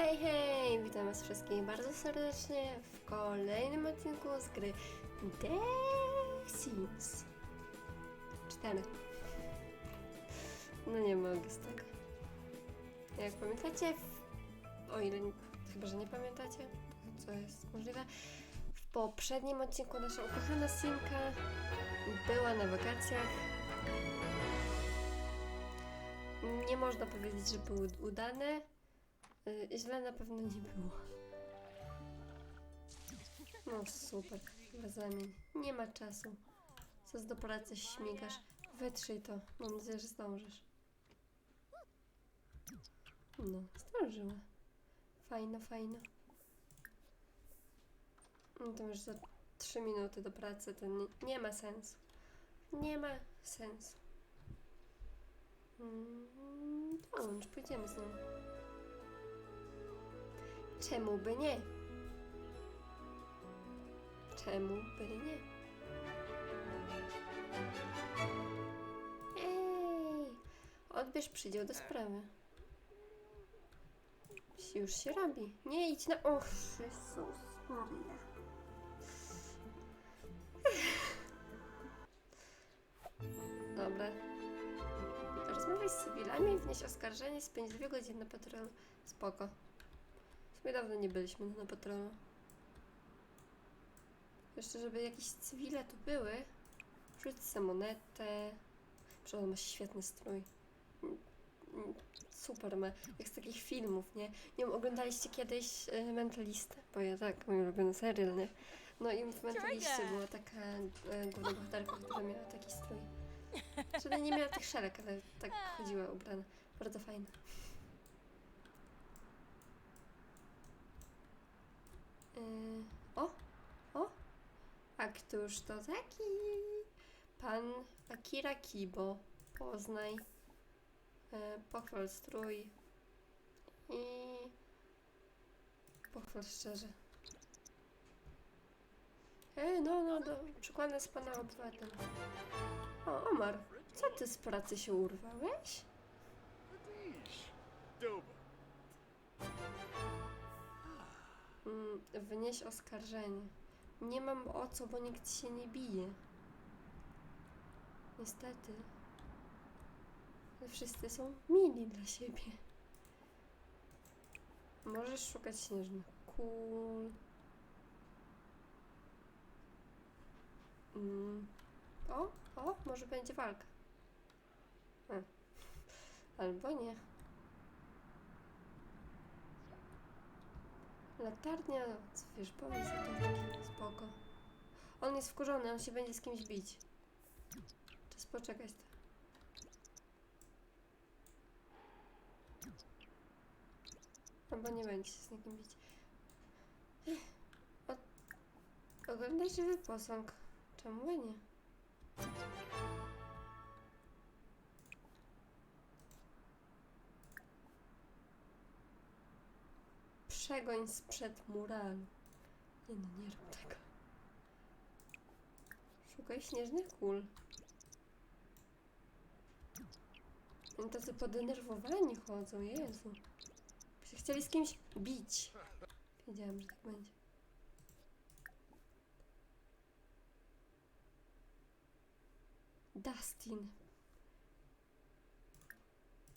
Hej, hej! Witam was wszystkich bardzo serdecznie w kolejnym odcinku z gry The Sims 4. No nie mogę z tego. Jak pamiętacie, w... o ile chyba, że nie pamiętacie, co jest możliwe, w poprzednim odcinku nasza ukochana Simka była na wakacjach. Nie można powiedzieć, że były udane. Y, Źle na pewno nie było. No super, zamień. Nie ma czasu. Co do pracy śmigasz. Wytrzyj to. Mam nadzieję, że zdążysz. No, zdążyła. Fajno, fajno. No to już za 3 minuty do pracy to nie, nie ma sensu. Nie ma sensu. Mm, dołącz, pójdziemy z nią. Czemu by nie? Czemu by nie? Ej! Odbierz przydział do sprawy. Już się robi. Nie idź na... Och, Jezus Maria. Dobra. Rozmawiaj z cywilami, wnieś oskarżenie, spędź dwie godziny na patrolu. Spoko. W sumie dawno nie byliśmy na patrolu. Jeszcze, żeby jakieś cywile tu były. Rzuć sobie monetę. Przepraszam, masz świetny strój. Mm, mm, Super ma. Jak z takich filmów, nie? Nie wiem, oglądaliście kiedyś e, Mentalistę? Bo ja tak, mój ulubiony serial, nie? No i w Mentaliście była taka e, główna bohaterka, która miała taki strój. Żeby nie miała tych szereg, ale tak chodziła ubrana. Bardzo fajna. O, o, a któż to taki? Pan Akira Kibo. Poznaj. Yy, pochwal strój. I pochwal szczerze. Ej, no, no, do, przykładny z pana obywatel. O, Omar, co ty z pracy się urwałeś? Adish. Wnieś oskarżenie. Nie mam o co, bo nikt się nie bije. Niestety. Wszyscy są mili dla siebie. Możesz szukać śnieżnych kul. Mm. O, o, może będzie walka. A. Albo nie. Latarnia, wiesz, pomysł to spoko. On jest wkurzony, on się będzie z kimś bić. Czas poczekać. to. Albo nie będzie się z nikim bić. Oglądaj żywy. Czemu nie? Przegoń sprzed muralu. Nie no, nie rób tego. Szukaj śnieżnych kul. Oni tacy podenerwowani chodzą, Jezu. Się chcieli z kimś bić. Wiedziałam, że tak będzie. Dustin.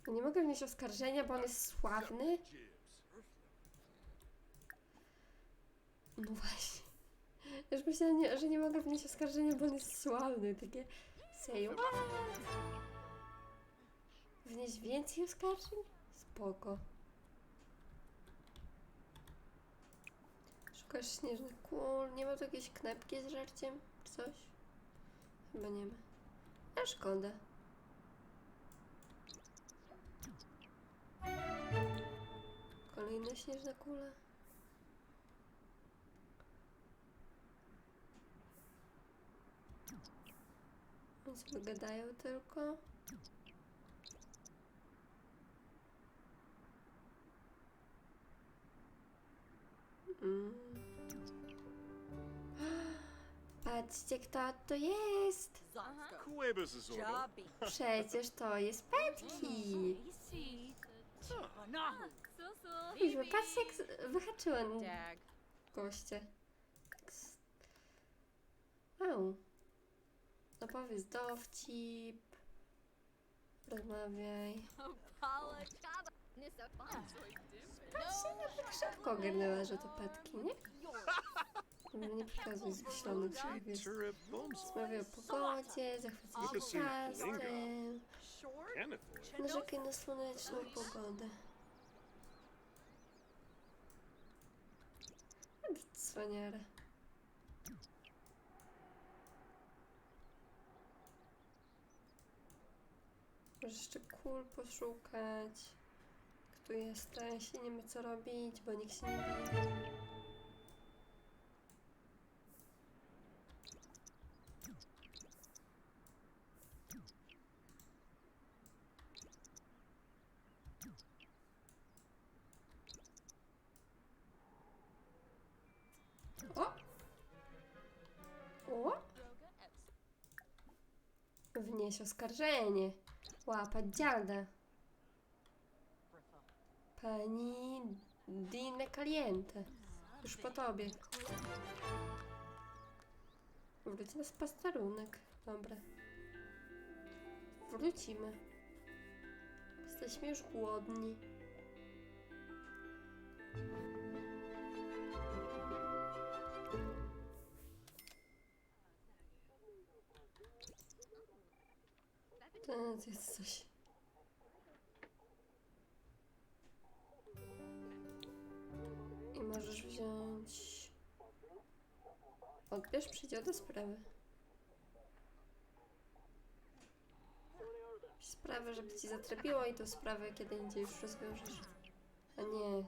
No nie mogę wnieść oskarżenia, bo on jest sławny. No właśnie. Już myślałam, nie, że nie mogę wnieść oskarżenia, bo on jest sławny. Takie say what? Wnieść więcej oskarżeń? Spoko. Szukasz śnieżnych kul? Nie ma tu jakiejś knajpki z żarciem? Czy coś? Chyba nie ma. A szkoda. Kolejna śnieżna kula. Oni sobie gadają tylko. Mm. Patrzcie, kto to jest! All. Jobby. Przecież to jest Petki! No! Widzisz, patrzcie jak z- goście. Tak Au. Opowiedz dowcip. Rozmawiaj. Patrzcie, jak szybko ogarnęła, że to petki, nie? Dobra, nie przekazuj zmyślonych wiesz. Rozmawiaj o pogodzie, zachwycaj się ciastem. Narzekaj na słoneczną pogodę. Cwaniara. Możesz jeszcze kul poszukać. Kto jesteś i nie ma co robić, bo nikt się nie bije. O! O! Wnieś oskarżenie. Łapać dziada. Pani Dine Caliente. Już po tobie. Wróć na spasterunek. Dobra. Wrócimy. Jesteśmy już głodni. To jest coś. I możesz wziąć. Odbierz przydział do sprawy. Sprawę, żeby ci zatrapiło i tą sprawę kiedy indziej już rozwiążesz. A nie.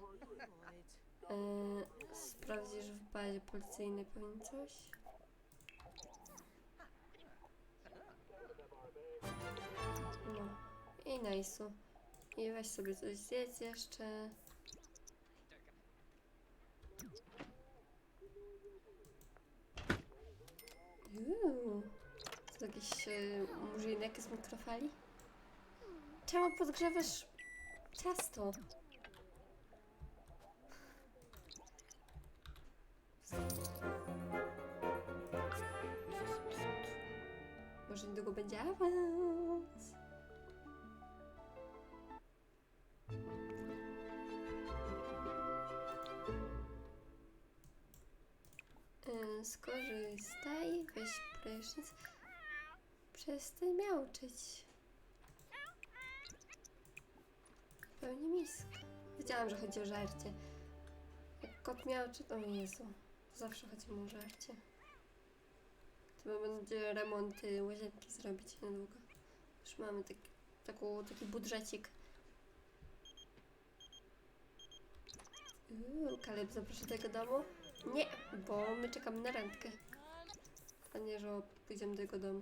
E, sprawdzisz w bazie policyjnej pewnie coś. I najsu. I weź sobie coś zjedz jeszcze. Uuu. To jakiś e, murzynek z mikrofali? Czemu podgrzewasz ciasto? Może niedługo będzie awans. Skorzystaj, weź prysznic. Przestań miauczyć. Pełni misk. Wiedziałam, że chodzi o żarcie. Jak kot miauczy, to Jezu. Zawsze chodzi mu o żarcie. Trzeba będzie remonty łazienki zrobić niedługo. Już mamy taki, taką, taki budżecik. Uuu, Kaleb zaprasza do tego domu? Nie, bo my czekamy na randkę. A nie, że pójdziemy do jego domu.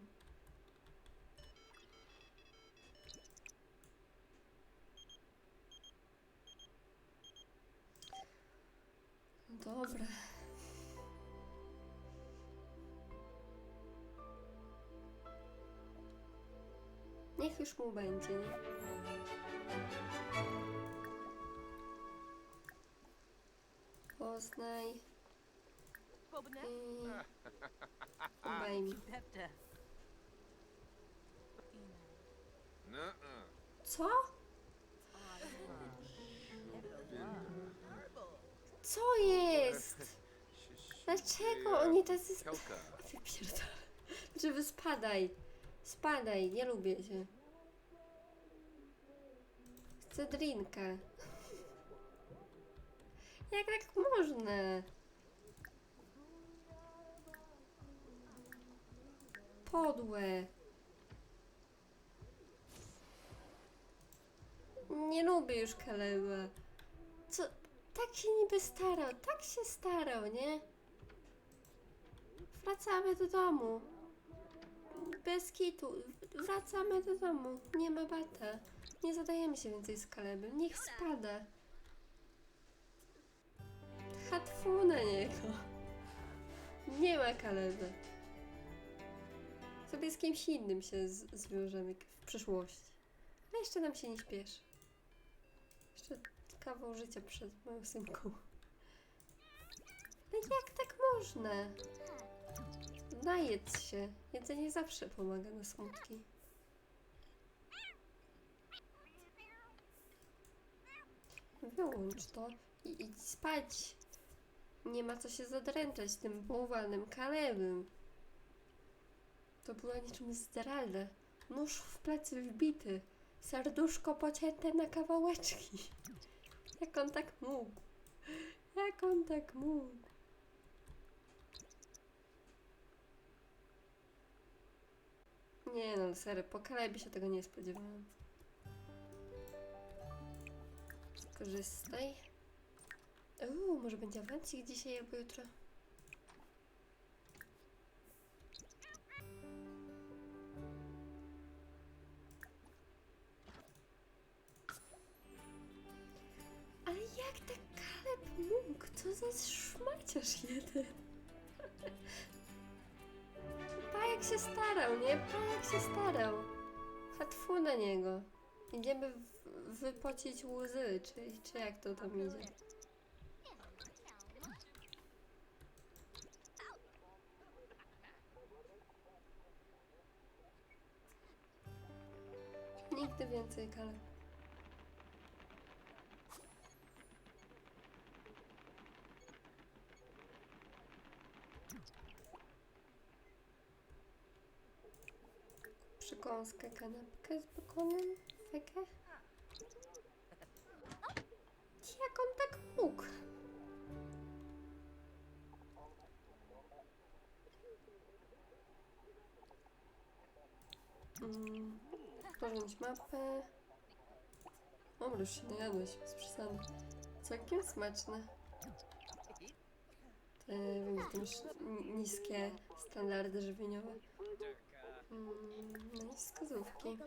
Dobra. Niech już mu będzie? Poznaj mi. Pepta. Nuh-uh. Co? Co jest? Dlaczego oni tacy... Kelka. Wypierdolę. Żeby spadaj. Spadaj, nie lubię cię. Chcę drinka. Jak tak można? Podłe. Nie lubię już Kaleba. Co? Tak się niby starał, tak się starał, nie? Wracamy do domu. Bez kitu. Wracamy do domu. Nie ma bata. Nie zadajemy się więcej z Kalebem. Niech spada. Hatfu na niego. Nie ma Kaleba. Sobie z kimś innym się z- zwiążemy w przyszłości. Ale jeszcze nam się nie śpieszy. Jeszcze kawał życia przed moją synką. No jak tak można? Najedz się. Jedzenie zawsze pomaga na smutki. Wyłącz to i idź spać. Nie ma co się zadręczać tym bałwanem kalewym. To była niczym zdrada. Nóż w plecy wbity. Serduszko pocięte na kawałeczki. Jak on tak mógł? Jak on tak mógł? Nie no, serio, po Kalebie się tego nie spodziewałam. Skorzystaj. Uuu, może będzie awancik dzisiaj albo jutro. Za szmaciarz jeden. Pa jak się starał, nie? Pa jak się starał. Hatfu na niego. Idziemy w- wypocić łzy, czy, czy jak to tam idzie. Nigdy więcej, Kaleb. Przekąskę, kanapkę z bekonem, fekę. Jak on tak mógł? Mm, porządź mapę. Dobra, już się najadłeś, z przesady. Całkiem smaczne. Te, wiem, że niskie standardy żywieniowe. Mm, wskazówki.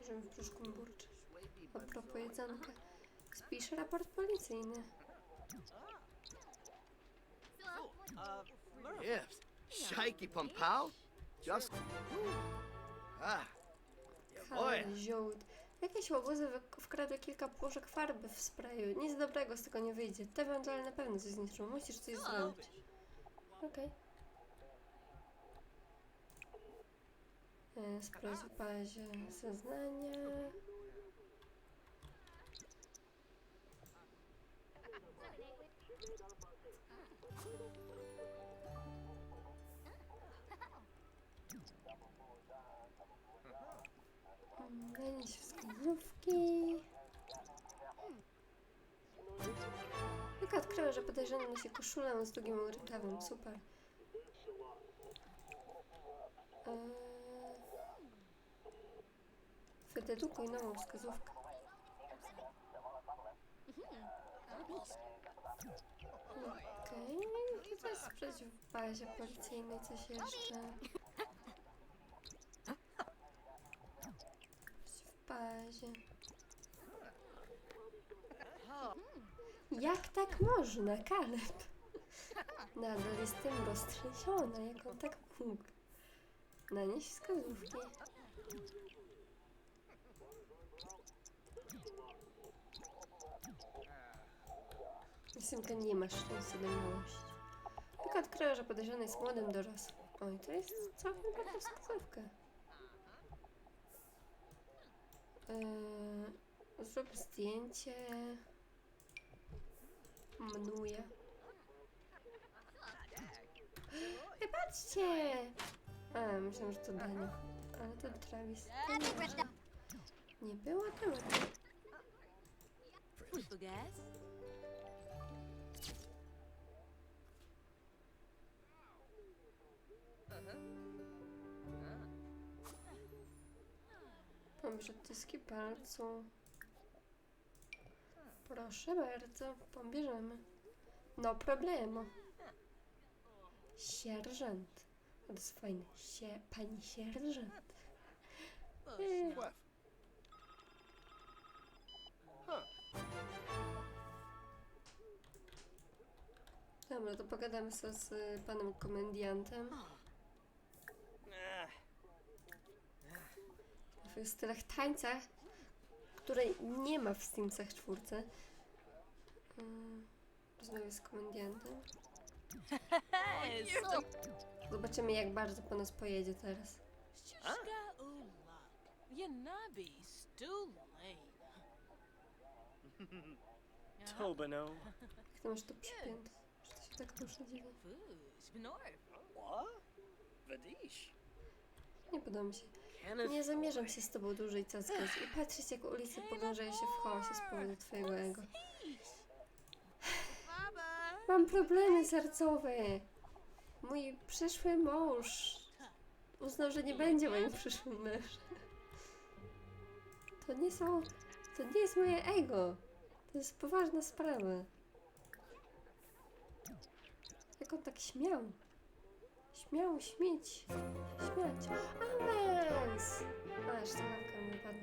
Możemy w brzuszku burczyć. A propos jedzonka. Spisz raport policyjny. Yes. Shaky Pompao? Just. Ah. Ziółt. Jakieś łobuzy wkradły kilka puszek farby w sprayu. Nic dobrego z tego nie wyjdzie. Te wędrole na pewno coś zniszczą. Musisz coś zrobić. Okej. Okay. Sprawdź w bazie zeznania. Weź wskazówki. Tylko odkryła, że podejrzany nosi koszulę z długim rękawem. Super. Eee... Wydedukuj nową wskazówkę. Okej, okay. to jest sprawdź w bazie policyjnej coś jeszcze. w bazie. Jak tak można, Kaleb? Nadal jestem roztrzęsiona, jak on tak mógł. Nanieś wskazówki. Synka nie ma szczęścia do miłości. Tylko odkryła, że podejrzany jest młodym dorosłym. Oj, to jest całkiem dobra wskazówka. Eee, zrób zdjęcie. Mnuję. Ej, patrzcie! A, myślałam, że to Dania. Ale to Travis. To nie, było. nie było tematu. Português? Mam przyciski palcu. Proszę bardzo, pobierzemy. No problemu. Sierżant. To jest fajne. Sie, pani sierżant. Dobra, to pogadamy sobie z panem komendiantem. W stylach tańca której nie ma w Steamsach czwórce. Mm, Rozmawiam z so Zobaczymy, jak bardzo po nas pojedzie teraz. Shishka Ula. Yanabi Stulane. Tobano. Jak to masz to przypięte? Czy to się tak dziwnie? Nie podoba mi się. Nie zamierzam się z tobą dłużej cackać i patrzeć, jak ulice pogrążają się w chaosie z powodu twojego ego. Mam problemy sercowe. Mój przyszły mąż uznał, że nie będzie moim przyszłym mężem. To nie są. To nie jest moje ego. To jest poważna sprawa. Jak on tak śmiał? Śmiał śmieć. Śmiać. Awans! A, jeszcze łapka mi wypadła.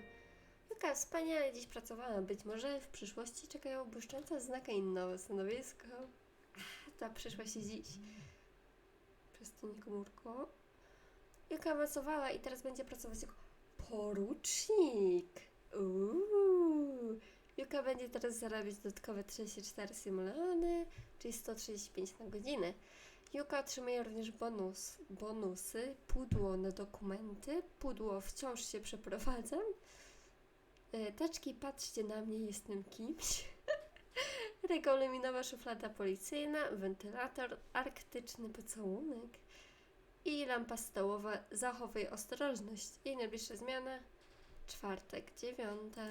Jaka wspaniale dziś pracowała. Być może w przyszłości czekają błyszczące znaka i nowe stanowisko. Ach, Ta przyszłość dziś. Przestań komórko. Juka awansowała i teraz będzie pracować jako porucznik. Uuu. Juka będzie teraz zarabiać dodatkowe 34 symulony, czyli 135 na godzinę. Juka otrzymuje również bonus, bonusy, pudło na dokumenty, pudło wciąż się przeprowadzam. E, Teczki, patrzcie na mnie, jestem kimś. Regulaminowa szuflada policyjna, wentylator, arktyczny pocałunek i lampa stołowa. Zachowaj ostrożność. I najbliższa zmiana. Czwartek, dziewiąta.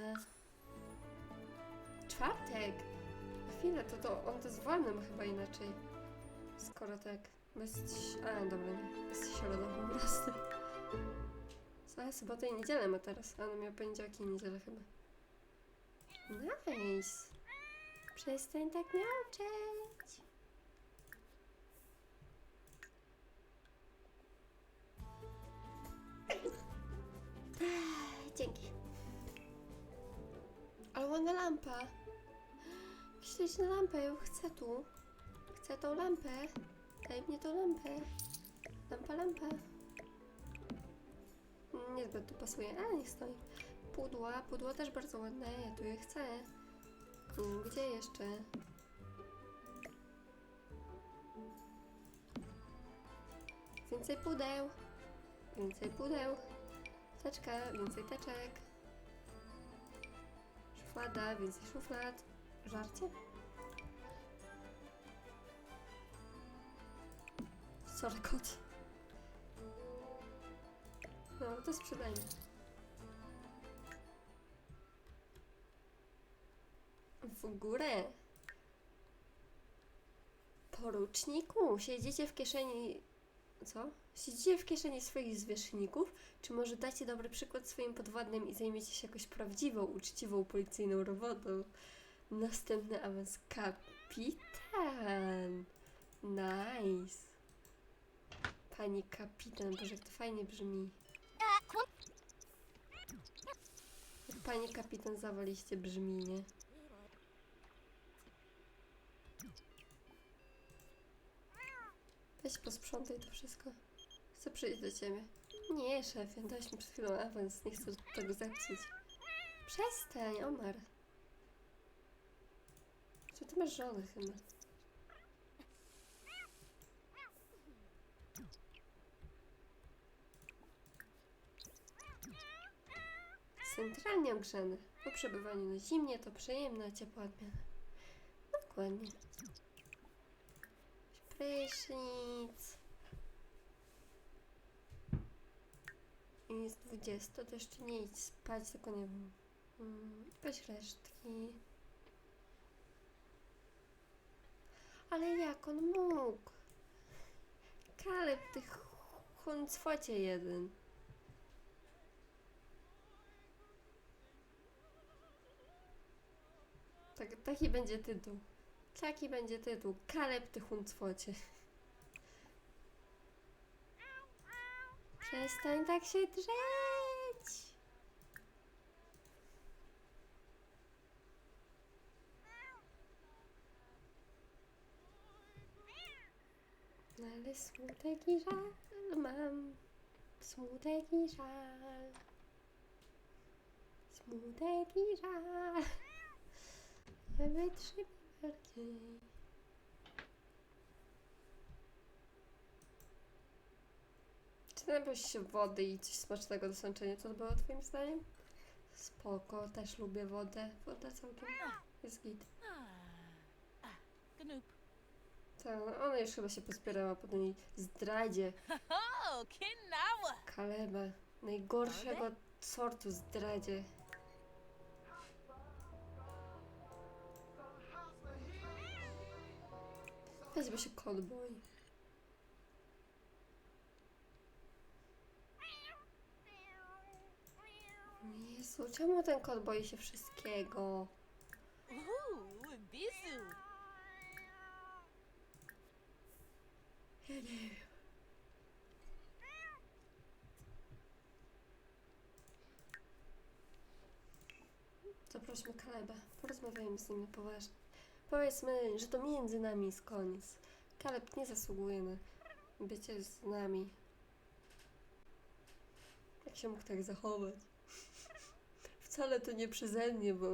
Czwartek! Chwilę, to, to on to z chyba inaczej. Skoro tak. Bez... A, dobra, nie. Bez środa po prostu. Co, sobotę i niedzielę ma teraz. A on miał poniedziałki i niedzielę chyba. Nice! Przestań tak miauczeć. Dzięki. Ale ładna lampa. Śledź na lampę, ja ją chcę tu. Chcę tą lampę. Daj mnie tą lampę. Lampa, lampa. Niezbyt tu pasuje, ale niech stoi. Pudła, pudło też bardzo ładne, ja tu je chcę. Mm, Gdzie jeszcze? Więcej pudeł. Więcej pudeł. Teczka, więcej teczek. Szuflada, więcej szuflad. Żarcie? Sorry, kot. No, to sprzedajmy. W górę. Poruczniku, siedzicie w kieszeni. Co? Siedzicie w kieszeni swoich zwierzchników? Czy może dacie dobry przykład swoim podwładnym i zajmiecie się jakoś prawdziwą, uczciwą policyjną robotą? Następny awans kapitan. Nice. Pani kapitan, boże, jak to fajnie brzmi. Jak Pani kapitan zawaliście brzmi, nie? Weź posprzątaj to wszystko. Chcę przyjść do ciebie. Nie, szefie, dałeś mi przed chwilą awans, nie chcę tego zepsuć. Przestań, Omar. Czy ty masz żonę chyba? Centralnie ogrzany. Po przebywaniu na zimnie to przyjemna, ciepła odmiana. Dokładnie. Prysznic. Jest 20, to jeszcze nie idź spać, tylko nie wiem. Mm, weź resztki. Ale jak on mógł? Kaleb, ty chuncwocie jeden. Tak, taki będzie tytuł. Taki będzie tytuł. Kaleb, ty chuncwocie. Przestań tak się drzeć. No ale smutek i żal mam. Smutek i żal. Smutek i żal. Nie wytrzymam bardziej. Czy napiłeś się wody i coś smacznego do sączenia? Co to było twoim zdaniem? Spoko, też lubię wodę. Woda całkiem jest git. Tak, no ona już chyba się pozbierała po tej zdradzie. Kaleba. Najgorszego sortu zdradzie. Weźmy się boi. Jezu, czemu ten kot boi się wszystkiego? Bisu. Ja nie wiem. Zaprośmy Kaleba. Porozmawiajmy z nim na poważnie. Powiedzmy, że to między nami jest koniec. Kaleb nie zasługuje na bycie z nami. Jak się mógł tak zachować? Wcale to nie przeze mnie, bo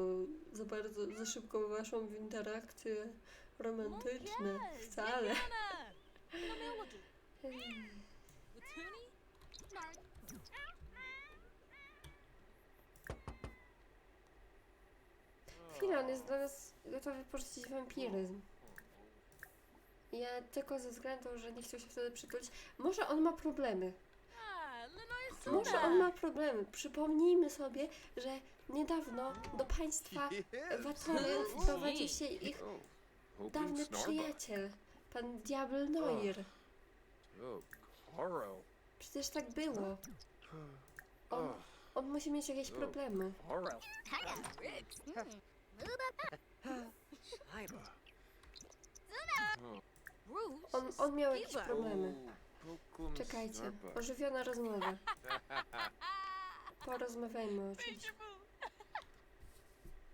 za bardzo, za szybko weszłam w interakcje romantyczne. Wcale. Chwila, on jest dla nas gotowy porzucić wampiryzm. Ja tylko ze względu, że nie chciał się wtedy przytulić. Może on ma problemy. Może on ma problemy. Przypomnijmy sobie, że niedawno do państwa Watory wprowadził się ich Oh, dawny przyjaciel, pan Diabel Noir. Oh, Carl. Przecież tak było. On, Oh, on musi mieć jakieś problemy. Oh. On, on miał jakieś problemy. oh, Czekajcie, ożywiona rozmowa. Porozmawiajmy o czymś.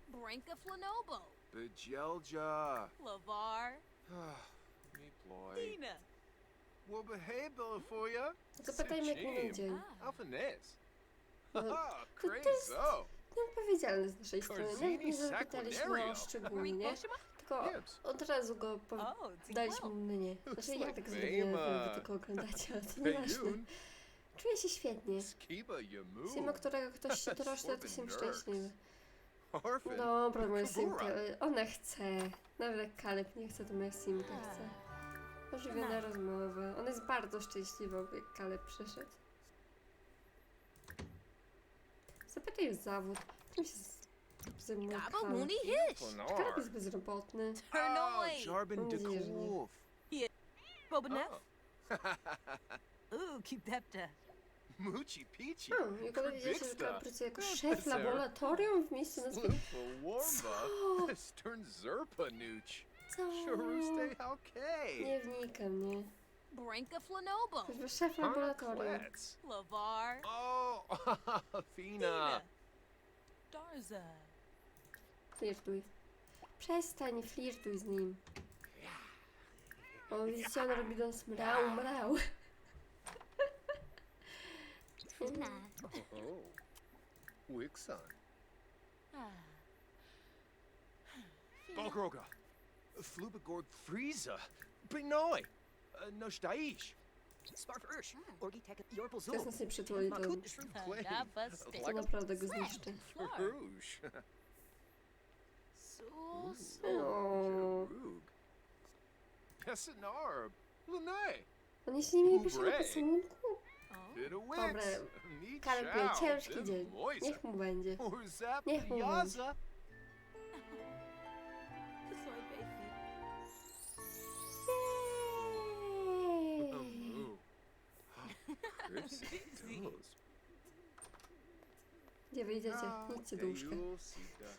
Branka Flanobo. Bejelja. Lavar. Ah, me ploy. Dina. Well, behave, Bellafoya. Zapytajmy jak minął dzień. Alphanez. No, Ha, to jest- Crazo. Nieodpowiedzialne z naszej strony. Nawet nie zapytaliśmy o szczegóły, nie? Tylko od razu go po... Daliśmy mnie. Znaczy ja tak zrobiłem, wy tylko oglądacie, ale to nieważne. Czuję się świetnie. Skiba Yamu. Sim, o którego ktoś się troszczy, to Swarthy szczęśliwy. Dobra, moja simka, ale ona chce. Nawet jak Kaleb nie chce, to moja simka chce. Ożywiona rozmowa. Ona jest bardzo szczęśliwa, jak Kaleb przyszedł. Zapytaj o zawód. Czym się z- zajmuje Karl? Gobble hish! Karl jest bezrobotny. Turn away! Jarbin de Yes. Kloof. Bobinef? Ooh, Kepta. Moochie Peachy. Hmm, jego dowiedział się, że Karl pracuje jako szef laboratorium w miejscu nazwy... Loopa Warmba. Stern Zerpa Nooch. Co? Shuruste Halke. Nie wnikam, nie. Branka Flanobo. Laboratorium. Klets. Lavar. Oh, Fina. Darza. Flirtuj. Przestań, flirtuj z nim. O, widzicie, on robi do nas mrał, mrał. Oh. Wixon. Ah. Balgroga. Flubagord Frieza. Benoy. Nostaish. Sparf Ursh. Orgi Tek Teraz Zul. nas nie przytuli, to, to naprawdę go zniszczy. Rouge. Sus. O, Jarug. Pessinarb. Lunay. oni się nie mieli pierwszego Ubrej. pocałunku? Oh. Dobra, chow. ciężki dzień. Niech mu będzie. Niech mu Yaza. Gdzie wyjdziecie? Idźcie do łóżka.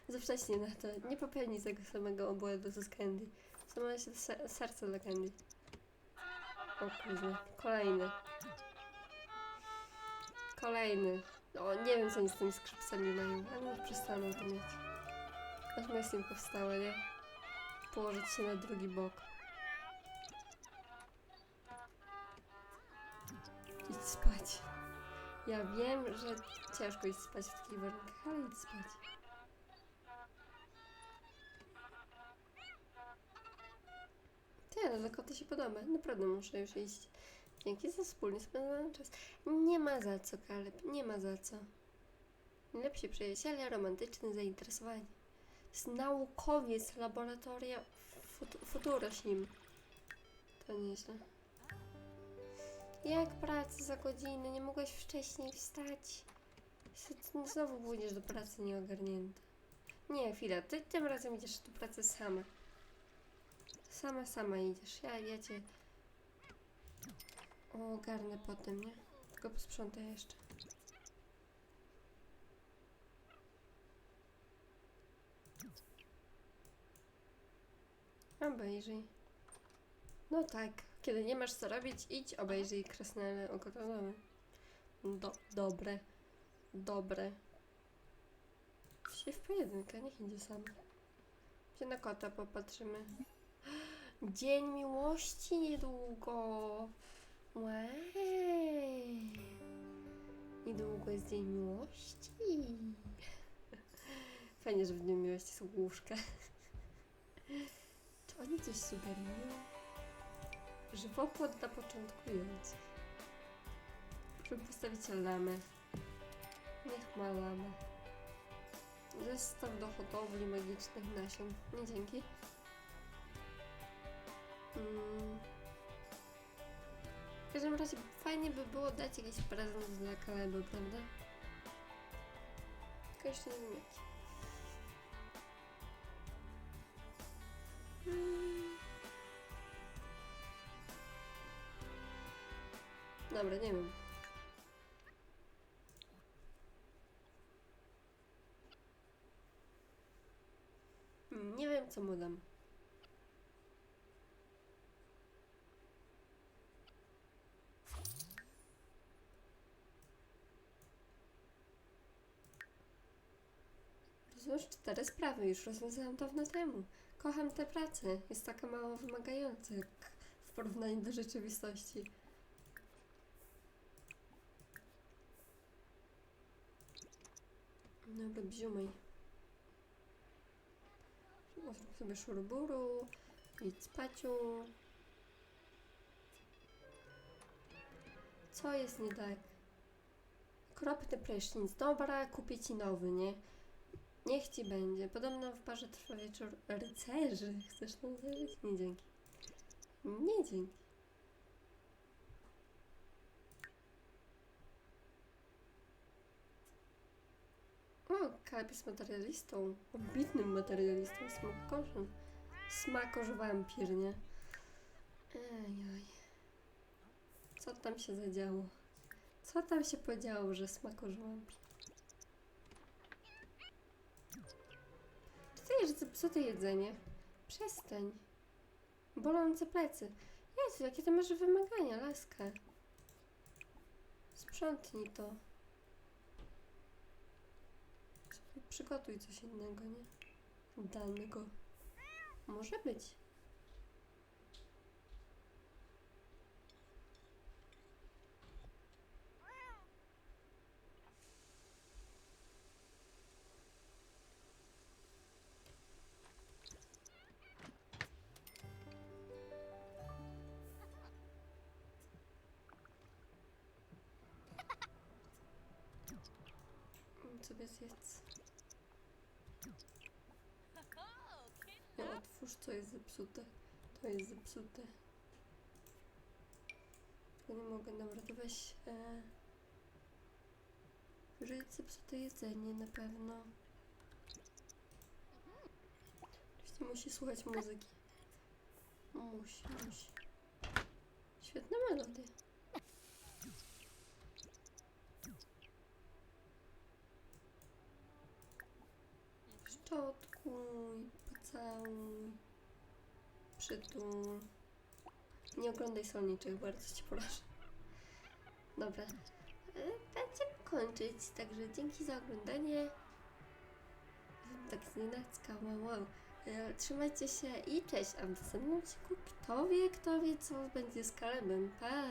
Za wcześnie na to. Nie popełnij tego samego obłędu co z Candy. Sama się se serce dla Candy. O kurde. Kolejny. Kolejny. O, nie wiem co oni z tymi skrzypcami mają, ale już przestaną to mieć. Aż moja simka wstała, nie? Położyć się na drugi bok. Idź spać. Ja wiem, że ciężko jest spać w takich warunkach, ale idź spać. Ty, ale dla kota się podoba. Naprawdę muszę już iść. Dzięki za wspólnie spędzony czas. Nie ma za co, Kaleb, nie ma za co. Najlepsi przyjaciele, romantyczne zainteresowanie. Jest naukowiec laboratoria fut Futurosim. To nieźle. Jak praca za godzinę? Nie mogłeś wcześniej wstać? S- Znowu pójdziesz do pracy nieogarnięta. Nie, chwila, ty tym razem idziesz do pracy sama. Sama, sama idziesz. Ja, ja cię ogarnę potem, nie? Tylko posprzątaj jeszcze. Obejrzyj. No tak, kiedy nie masz co robić, idź obejrzyj Krasnale ogrodowe. Do, dobre. Dobre. Się w pojedynkę, niech idzie sam. Się na kota popatrzymy. Dzień miłości niedługo. Łej. Niedługo jest dzień miłości. Fajnie, że w dniu miłości są łóżka. Czy oni coś sugerują? Żywopłot dla początkujących. Żeby postawić lamę. Niech ma lamę. Zestaw do hodowli magicznych nasion. Nie dzięki. Mm. W każdym razie fajnie by było dać jakiś prezent dla Kaleba, prawda? Tylko jeszcze nie wiem jaki. Dobra, nie wiem. Nie wiem, co mu dam. Cztery sprawy, już rozwiązałam dawno temu. Kocham tę pracę, jest taka mało wymagająca w porównaniu do rzeczywistości. Dobra, bziumaj. No, Zrób sobie szurburu, idź spaciu. Co jest nie tak? Kropny prysznic. Dobra, kupię ci nowy, nie? Niech ci będzie. Podobno w barze trwa wieczór rycerzy. Chcesz to zajrzeć? Nie dzięki. Nie dzięki. O, Kaleb jest materialistą. Obitnym materialistą. Smakorzem. Smakorz wampir, nie? Ejoj. Co tam się zadziało? Co tam się podziało, że smakorz wampir? Czy ty jesz zepsute jedzenie? Przestań. Bolące plecy. Jezu, jakie ty masz wymagania, laska. Sprzątnij to. Przygotuj coś innego, nie? Danego. Może być. Sobie zjedz. Nie otwórz, co jest zepsute. To jest zepsute. Tylko nie mogę, dobra, to weź... E... Żyć zepsute jedzenie na pewno. Oczywiście musi słuchać muzyki. Musi, musi. Świetne melodie. Szczotkuj, pocałuj, przytul. Nie oglądaj solniczych, bardzo cię proszę. Dobra. E, Będziemy kończyć, także dzięki za oglądanie. Tak znienacka, wow, wow. E, Trzymajcie się i cześć, a w następnym odcinku kto wie, kto wie, co będzie z Kalebem. Pa!